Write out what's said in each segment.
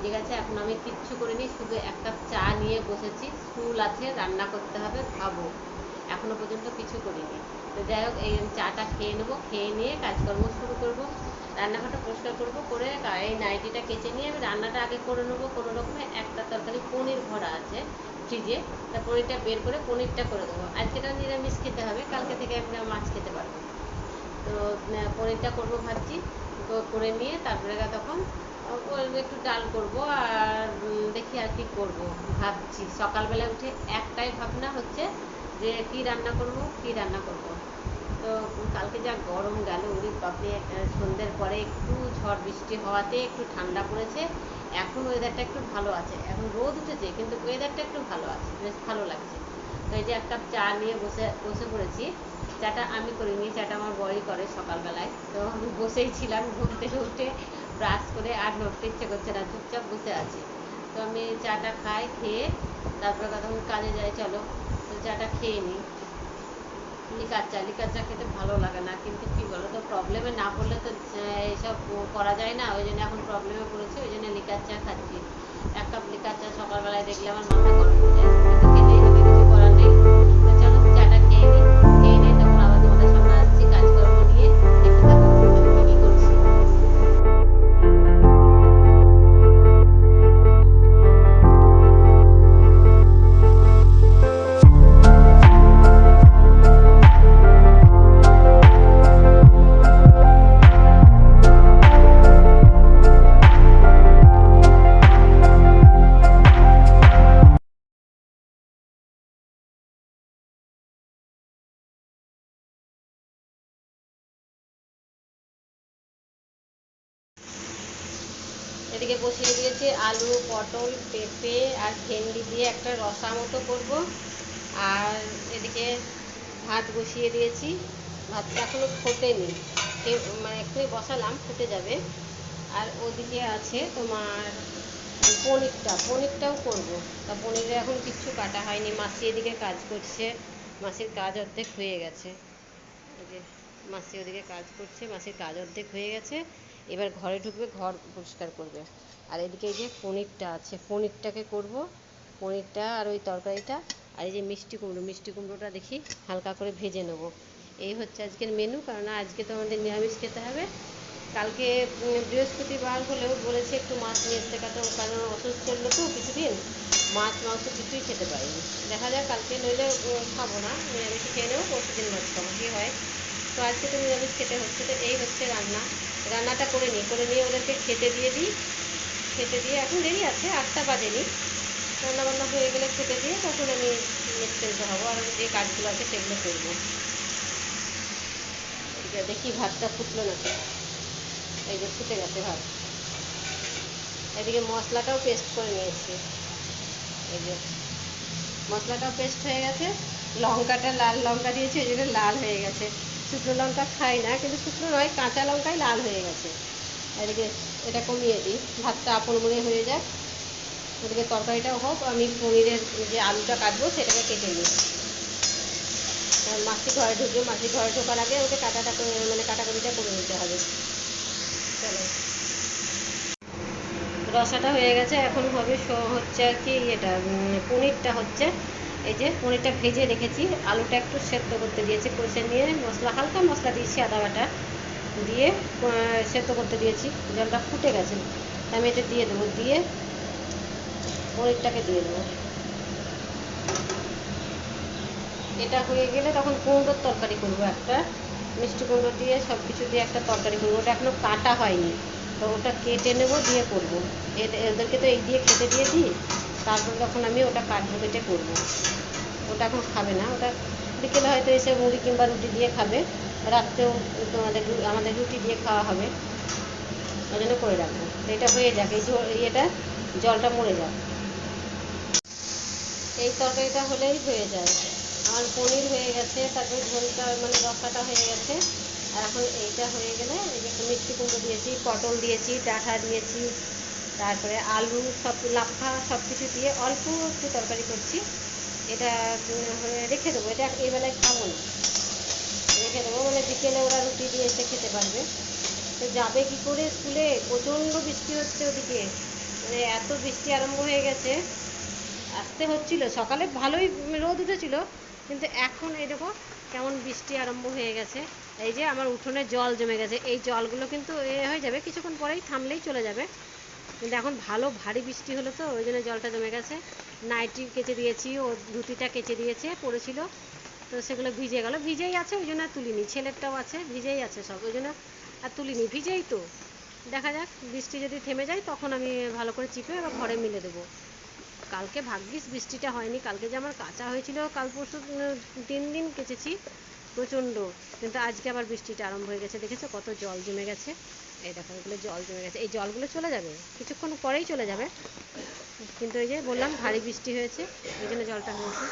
বেজে গেছে এখন আমি কিচ্ছু করিনি, শুধু এক কাপ চা নিয়ে বসেছি। স্কুল আছে, রান্না করতে হবে, খাব। এখনও পর্যন্ত কিছু করিনি। তো যাই হোক, এই চাটা খেয়ে নেব, খেয়ে নিয়ে কাজকর্ম শুরু করব। রান্নাঘরটা পরিষ্কার করব, করে এই নাইটিটা কেচে নিয়ে আমি রান্নাটা আগে করে নেব। কোনো রকমে একটা তরকারি পনির ভরা আছে ফ্রিজে। তা পনিরটা বের করে পনিরটা করে দেবো। আজকেটা নিরামিষ খেতে হবে, কালকে থেকে আমরা মাছ খেতে পারব তো পনিরটা করব ভাবছি। করে নিয়ে তারপরে তখন একটু ডাল করব আর দেখি আর কি করব। ভাবছি, সকালবেলা উঠে একটাই ভাবনা হচ্ছে যে কি রান্না করব, কি রান্না করব। তো কালকে যা গরম গেল উড়ি বাপরে সন্ধ্যের পরে একটু ঝড় বৃষ্টি হওয়াতে একটু ঠান্ডা পড়েছে। এখন ওয়েদারটা একটু ভালো আছে। এখন রোদ উঠেছে, কিন্তু ওয়েদারটা একটু ভালো আছে, বেশ ভালো লাগছে। তো এই যে এক কাপ চা নিয়ে বসে বসে পড়েছি। চাটা আমি করিনি, চাটা আমার বড়ই করে সকালবেলায়। তো আমি বসেই ছিলাম ঘুম থেকে উঠে। ব্রাশ করে আর নড়তে ইচ্ছে করছে না, চুপচাপ বসে আছি। তো আমি চাটা খাই, খেয়ে তারপরে তখন কাজে যাই, চলো। তো চাটা খেয়ে নিই। লিকার চা লিকার চা খেতে ভালো লাগে না, কিন্তু কি বলো তো প্রবলেমে না পড়লে তো এইসব করা যায় না। ওই জন্য এখন প্রবলেমে পড়েছি, ওই জন্য লিকার চা খাচ্ছি। এক কাপ লিকার চা সকালবেলায় দেখলে আমার মাথা গরম হয়ে যায়। এদিকে বসিয়ে দিয়েছি, আলু, পটল, পেঁপে আর ভেন্ডি দিয়ে একটা রসা মতো করব। আর এদিকে ভাত বসিয়ে দিয়েছি। ভাতটা এখনও ফোটেনি। মানে এক্ষুনি বসালাম, ফুটে যাবে। আর ওদিকে আছে তোমার পনিরটা। পনিরটাও করব। তা পনিরে এখন কিচ্ছু কাটা হয়নি। মাসি এদিকে কাজ করছে। মাসির কাজ অর্ধেক হয়ে গেছে। মাসি ওদিকে কাজ করছে। মাসির কাজ অর্ধেক হয়ে গেছে। এবার ঘরে ঢুকবে, ঘর পরিষ্কার করবে। আর এদিকে যে পনিরটা আছে, পনিরটাকে করব। পনিরটা আর ওই তরকারিটা আর এই যে মিষ্টি কুমড়ো, মিষ্টি কুমড়োটা দেখি হালকা করে ভেজে নেব। এই হচ্ছে আজকের মেনু কারণ আজকে তো আমাদের নিরামিষ খেতে হবে। কালকে বৃহস্পতিবার হলেও বলেছে একটু মাছ নিয়ে আসতে, কারণ কারণ অসুস্থ চলল তো কিছুদিন। মাছ, মাংস কিছুই খেতে পারিনি। দেখা যাক, কালকে নইলে খাব না। নিরামিষ খেয়ে নেব পরশু দিন মাছ খাব। কী হয়? তো আজকে তো নিরামিষ খেতে হচ্ছে, তো এই হচ্ছে রান্না। রান্নাটা করে নিই। করে নিয়ে ওদেরকে খেতে দিয়ে দিই। খেতে দিয়ে এখন দেরি আছে, আটটা বাজেনি। রান্না বান্না হয়ে গেলে খেতে দিয়ে তখন আমি নিশ্চিন্ত হব। আর যে কাজগুলো আছে সেগুলো করব। দেখি ভাতটা ফুটলো নাকি? এই যে ফুটে গেছে ভাত। এদিকে মশলাটাও পেস্ট করে নিয়েছি। এই যে মশলাটাও পেস্ট হয়ে গেছে। লঙ্কাটা লাল লঙ্কা দিয়েছি, ওই জন্য লাল হয়ে গেছে। শুকনো লঙ্কা খাই না, কিন্তু শুকনো নয়, কাঁচা লঙ্কাই লাল হয়ে গেছে। এদিকে এটা কমিয়ে দিই, ভাতটা আপন মনে হয়ে যাক। ওদিকে তরকারিটাও হোক, আমি পনিরের যে আলুটা কাটবো, সেটাকে কেটে নিই। মাসি ঘরে ঢুকবে, মাসি ঘরে ঢোকার আগে ওকে কাটাটা মানে কাটাকুটিটা করে নিতে হবে। চলো। রসাটা হয়ে গেছে, এখন হবে হচ্ছে আর কি, এটা পনিরটা হচ্ছে এই যে পনিরটা ভেজে রেখেছি, আলুটা একটু সেদ্ধ করতে দিয়েছি, কষে নিয়ে মশলা, হালকা মশলা দিয়েছি আদা বাটা দিয়ে সেদ্ধ করতে দিয়েছি, জলটা ফুটে গেছে। আমি এটা দিয়ে দেবো, দিয়ে পনিরটাকে দিয়ে দেবো। এটা হয়ে গেলে তখন কুমড়োর তরকারি করব একটা, মিষ্টি কুমড়ো দিয়ে সব কিছু দিয়ে একটা তরকারি করব। ওটা এখনও কাটা হয়নি, তো ওটা কেটে নেব, দিয়ে করব। এদের- এদেরকে তো এই দিয়ে খেতে দিয়ে দিই তারপর তখন আমি ওটা কাটবো কেটে করব। ওটা এখন খাবে না। ওটা বিকেলে হয়তো এসে মুড়ি কিংবা রুটি দিয়ে খাবে। রাত্রেও তোমাদের আমাদের রুটি দিয়ে খাওয়া হবে। ওই জন্য করে রাখব। এটা হয়ে যাক। এই ইয়েটা, জলটা মরে যাক। এই তরকারিটা হলেই হয়ে যায়। আমার পনির হয়ে গেছে, তারপরে ঝোলটা মানে রসাটা হয়ে গেছে। আর এখন এইটা হয়ে গেলে এই যে মিষ্টি কুমড়ো দিয়েছি, পটল দিয়েছি, ডাঁটা দিয়েছি, তারপরে আলু, সব লাফা সব কিছু দিয়ে অল্প একটু তরকারি করছি। এটা রেখে দেবো। এটা এই বেলায় খাব না। রেখে দেবো মানে বিকেলে ওরা রুটি দিয়ে এসে খেতে পারবে। তো যাবে কি করে স্কুলে? প্রচণ্ড বৃষ্টি হচ্ছে ওদিকে। মানে এত বৃষ্টি আরম্ভ হয়ে গেছে। আসতে হচ্ছিল। সকালে ভালোই রোদ উঠেছিল। কিন্তু এখন এই দেখো কেমন বৃষ্টি আরম্ভ হয়ে গেছে। এই যে আমার উঠোনে জল জমে গেছে। এই জলগুলো কিন্তু এ হয়ে যাবে। কিছুক্ষণ পরেই থামলেই চলে যাবে। কিন্তু এখন ভালো, ভারী বৃষ্টি হলো তো, ওই জন্য জলটা জমে গেছে। নাইটি কেচে দিয়েছি, ও ধুতিটা কেচে দিয়েছে, পড়েছিল। তো সেগুলো ভিজে গেল। ভিজেই আছে, ওই জন্য তুলিনি। ছেলেরটাও আছে, ভিজেই আছে সব, ওই জন্য আর তুলিনি। ভিজেই তো। দেখা যাক, বৃষ্টি যদি থেমে যায়, তখন আমি ভালো করে চিপে আবার ঘরে মিলে দেবো। কালকে ভাগ্যিস বৃষ্টিটা হয়নি। কালকে যে আমার কাঁচা হয়েছিল, কাল পরশু তিন দিন কেচেছি, প্রচণ্ড। কিন্তু আজকে আবার বৃষ্টিটা আরম্ভ হয়ে গেছে, দেখেছ? কত জল জমে গেছে। এই দেখো, এগুলো জল জমে গেছে। এই জলগুলো চলে যাবে, কিছুক্ষণ পরেই চলে যাবে। কিন্তু এই যে বললাম, ভারী বৃষ্টি হয়েছে, এই জন্য জলটা হয়েছে।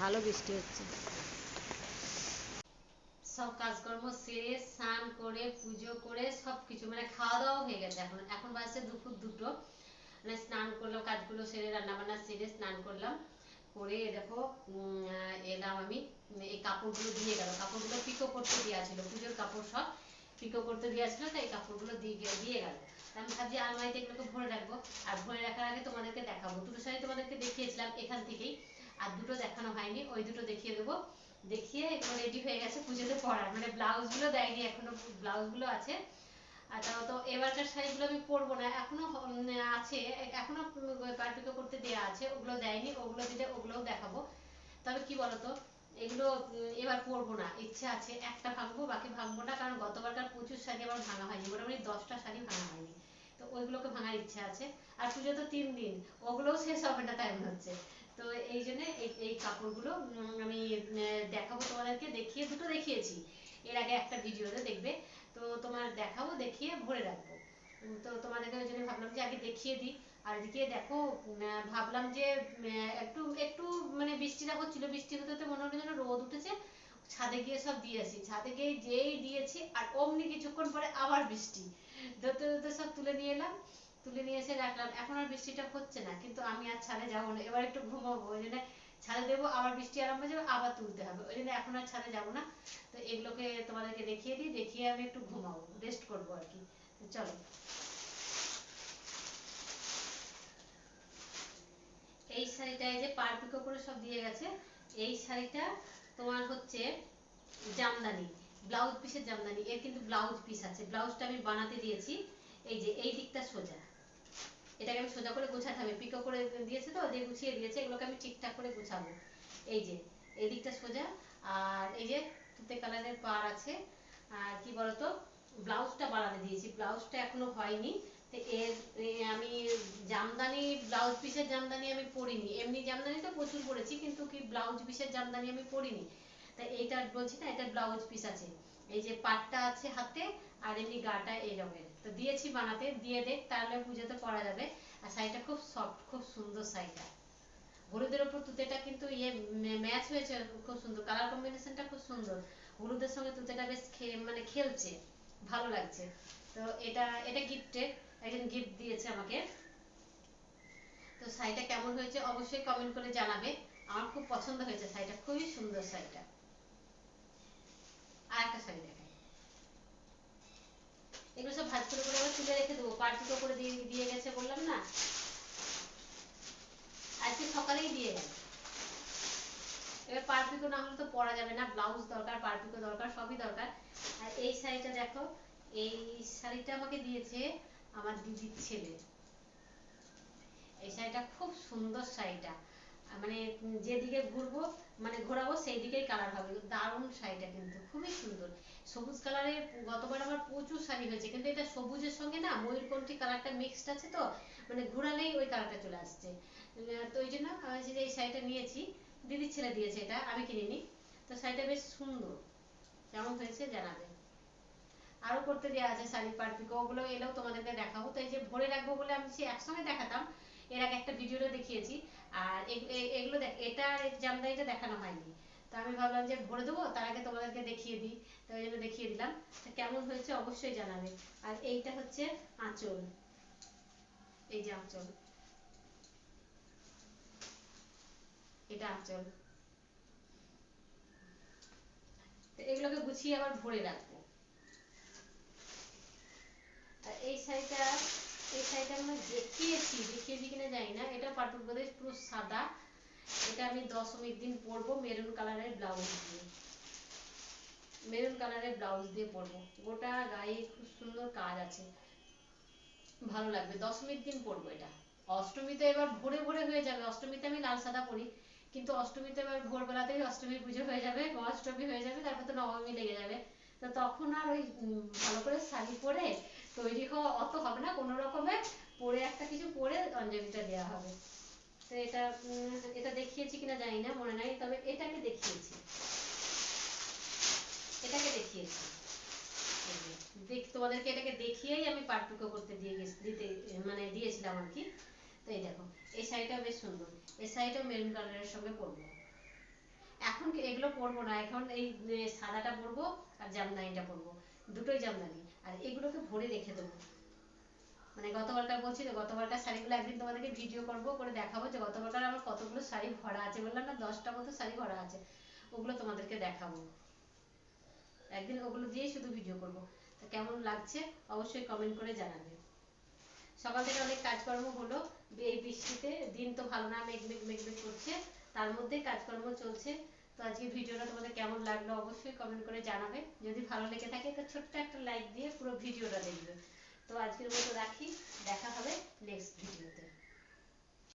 ভালো বৃষ্টি হচ্ছে। সব কাজকর্ম সেরে, স্নান করে, পুজো করে সব কিছু মানে খাওয়া দাওয়া হয়ে গেছে এখন। এখন বাজছে দুপুর দুটো। মানে স্নান করলাম, কাজগুলো সেরে রান্না বান্না সেরে স্নান করলাম। করে দেখো এলাম আমি। এই কাপড়গুলো দিয়ে গেল। কাপড়গুলো পিকো করতে দেওয়া ছিল, পুজোর কাপড় সব। পিকো করতে দেওয়া ছিল তাই কাপড়গুলো দিয়ে দিয়ে গেল। তা আমি ভাবছি আলমারিতে এগুলোকে ভরে রাখব। আর ভরে রাখার আগে তোমাদেরকে দেখাবো। দুটো শাড়ি তোমাদেরকে দেখিয়েছিলাম এখান থেকেই, আর দুটো দেখানো হয়নি, ওই দুটো দেখিয়ে দেবো। দেখিয়ে এগুলো রেডি হয়ে গেছে পুজোতে পরার। মানে ব্লাউজগুলো দেয়নি, এখনও ব্লাউজগুলো আছে। আর তাও তো এবারকার শাড়িগুলো আমি পরবো না। এখনও আছে, এখনও পারপিকো করতে দেওয়া আছে। ওগুলো দেয়নি, ওগুলো দিলে ওগুলোও দেখাবো। তবে কি বলতো এগুলো এবার পরবো না। ইচ্ছা আছে, একটা ভাঙবো, বাকি ভাঙবো না, কারণ গতবারকার প্রচুর শাড়ি আমার ভাঙা হয়নি। মোটামুটি দশটা শাড়ি ভাঙা হয়নি। তো ওইগুলোকে ভাঙার ইচ্ছা আছে। আর পুজো তো তিন দিন, ওগুলোও শেষ হবে না তাই মনে হচ্ছে। তো এই জন্য এই কাপড়গুলো আমি দেখাবো তোমাদেরকে। দেখিয়ে, দুটো দেখিয়েছি। এর আগে একটা ভিডিওতে দেখবে। তো তোমার দেখাবো, দেখিয়ে ভরে রাখব। তো তোমাদেরকে ওই জন্য ভাবলাম যে আগে দেখিয়ে দিই। আর এদিকে দেখো ভাবলাম যে একটু বৃষ্টিটা হচ্ছিল, বৃষ্টি হতে হতে মনে হলো যেন রোদ উঠেছে। ছাদে গিয়ে সব দিয়ে আসি। ছাদে গিয়ে যেই দিয়েছি, আর অমনি কিছুক্ষণ পরে আবার বৃষ্টি। ধরতে ধরতে সব তুলে নিয়ে এলাম। তুলে নিয়ে এসে রাখলাম। এখন আর বৃষ্টিটা হচ্ছে না, কিন্তু আমি আর ছাদে যাব না। এবার একটু ঘুমাবো, ওই জন্য ছাদে দেবো, আবার বৃষ্টি আরম্ভ হয়ে যাবে, আবার তুলতে হবে। ওই জন্য এখন আর ছাদে যাব না। তো এগুলোকে তোমাদেরকে দেখিয়ে দিই, দেখিয়ে আমি একটু ঘুমাবো রেস্ট করব আর কি। চলো। এই শাড়িটা এই যে পার পিকো করে সব দিয়ে গেছে, এই শাড়িটা তোমার হচ্ছে জামদানি ব্লাউজ পিসের জামদানি, এর কিন্তু ব্লাউজ পিস আছে। ব্লাউজটা আমি বানাতে দিয়েছি, এই যে এই দিকটা সোজা। এটাকে আমি সোজা করে গোছাতে হবে। পিকো করে দিয়েছে তো, দিয়ে গুছিয়ে দিয়েছে, এগুলোকে আমি ঠিকঠাক করে গুছাবো। এই যে, এই দিকটা সোজা। আর এই যে তুতে কালারের পার আছে। আর কি বলতো? ব্লাউজটা বানাতে দিয়েছি। ব্লাউজটা এখনও হয়নি। আমি জামদানি ব্লাউজ পিসের জামদানি আমি পরিনি। এমনি জামদানি তো প্রচুর পরেছি, কিন্তু কি ব্লাউজ পিসের জামদানি আমি পরিনি। তাই এইটা বলছি না, এটা ব্লাউজ পিস আছে। এই যে পাটটা আছে হাতে, আর এমনি গাটা রঙের। তো দিয়েছি বানাতে, দিয়ে দেখ, তাহলে পুজোতে পরা যাবে। আর শাড়িটা খুব সফট খুব সুন্দর শাড়িটা। হলুদের ওপর তুতেটা কিন্তু ইয়ে ম্যাচ হয়েছে, খুব সুন্দর। কালার কম্বিনেশনটা খুব সুন্দর। হলুদের সঙ্গে তুতেটা বেশ মানে খেলছে, ভালো লাগছে। তো এটা এটা গিফটে একজন গিফট দিয়েছে আমাকে। তো শাড়িটা কেমন হয়েছে অবশ্যই কমেন্ট করে জানাবে। আমার খুব পছন্দ হয়েছে শাড়িটা খুবই সুন্দর শাড়িটা আর একটা শাড়ি দেখাই। এগুলো সব ভাজ করে করে আবার তুলে রেখে দেবো। পার্টিকো করে দিয়ে দিয়ে গেছে বললাম না। আজকে সকালেই দিয়ে গেল এবার পারপিকো না হলে তো পরা যাবে না। ব্লাউজ দরকার পারপিকো দরকার, সবই দরকার। আর এই শাড়িটা দেখো, এই শাড়িটা আমাকে দিয়েছে আমার দিদির ছেলে। এই শাড়িটা খুব সুন্দর শাড়িটা। মানে যেদিকে ঘুরবো মানে ঘোরাবো সেই দিকেই কালার হবে দারুণ শাড়িটা কিন্তু, খুবই সুন্দর। সবুজ কালারের গতবার আমার প্রচুর শাড়ি হয়েছে। কিন্তু এটা সবুজের সঙ্গে না, ময়ূরকণ্ঠী কালারটা মিক্সড আছে তো মানে ঘোরালেই ওই কালারটা চলে আসছে। তো ওই জন্য যে এই শাড়িটা নিয়েছি, দিদির ছেলে দিয়েছে এটা, আমি কিনিনি। তো শাড়িটা বেশ সুন্দর। কেমন হয়েছে জানাবে। আরও করতে দেওয়া আছে শাড়ি পারপিকো ওগুলো এলেও তোমাদেরকে দেখাবো। তো এই যে ভরে রাখব বলে আমি সে একসঙ্গে দেখাতাম, এর আগে একটা ভিডিওতে দেখিয়েছি। আর এগুলো দেখ, এটা জামদানিটা দেখানো হয়নি। তো আমি ভাবলাম যে ভরে দেবো, তার আগে তোমাদেরকে দেখিয়ে দিই। তো জন্য দেখিয়ে দিলাম। কেমন হয়েছে অবশ্যই জানাবে। আর এইটা হচ্ছে আঁচল। এই যে আঁচল। এটা আঁচল। তো এগুলোকে গুছিয়ে আবার ভরে রাখব। আর এই এই আমি দেখিয়েছি দেখিয়েছি কিনা জানি না। এটা পুরো সাদা। এটা আমি দশমীর দিন পরবো, মেরুন কালারের ব্লাউজ দিয়ে। মেরুন কালারের ব্লাউজ দিয়ে পরবো। গোটা গায়ে খুব সুন্দর কাজ আছে। ভালো লাগবে। দশমীর দিন পরবো এটা। অষ্টমীতে এবার ভোরে ভোরে হয়ে যাবে। অষ্টমীতে আমি লাল সাদা পরি। কিন্তু অষ্টমীতে এবার ভোরবেলাতেই অষ্টমী পুজো হয়ে যাবে। অষ্টমী হয়ে যাবে, তারপর তো নবমী লেগে যাবে। তো তখন আর ওই ভালো করে শাড়ি পরে তৈরি হওয়া অত হবে না, কোনো রকমে পরে একটা কিছু পরে অঞ্জলিটা দেওয়া হবে। তো এটা এটা দেখিয়েছি কিনা জানি না, মনে নাই, তবে এটাকে দেখিয়েছি। এটাকে দেখিয়েছি। দেখ, তোমাদেরকে এটাকে দেখিয়েই আমি পার্থক্য করতে দিয়ে গেছি, দিতে মানে দিয়েছিলাম আর কি। তো এই দেখো, এই শাড়িটা বেশ সুন্দর, এই শাড়িটা মেরুন কালারের সঙ্গে পরবো। এখন এগুলো পরবো না। এখন এই সাদাটা পরবো আর জামদানিটা পরবো। দুটোই জামদানি। আর এগুলোকে ভরে রেখে দেবো। মানে গতবারকার বলছি তো গতবারকার শাড়িগুলো একদিন তোমাদেরকে ভিডিও করব, করে দেখাবো যে গতবারকার আমার কতগুলো শাড়ি ভরা আছে। বললাম না, দশটা মতো শাড়ি ভরা আছে। ওগুলো তোমাদেরকে দেখাবো। একদিন ওগুলো দিয়েই শুধু ভিডিও করব। তো কেমন লাগছে? অবশ্যই কমেন্ট করে জানাবে। সকাল থেকে অনেক কাজকর্ম হলো। এই বৃষ্টিতে দিন তো ভালো না মেঘ মেঘ মেঘ মেঘ করছে। তার মধ্যে কাজকর্ম চলছে। তো আজকে ভিডিওটা তোমাদের কেমন লাগল অবশ্যই কমেন্ট করে জানাবে। যদি ভালো লেগে থাকে, তো ছোট্ট একটা লাইক দিয়ে পুরো ভিডিওটা দেখবে। তো আজকের মতো রাখি। দেখা হবে নেক্সট ভিডিওতে।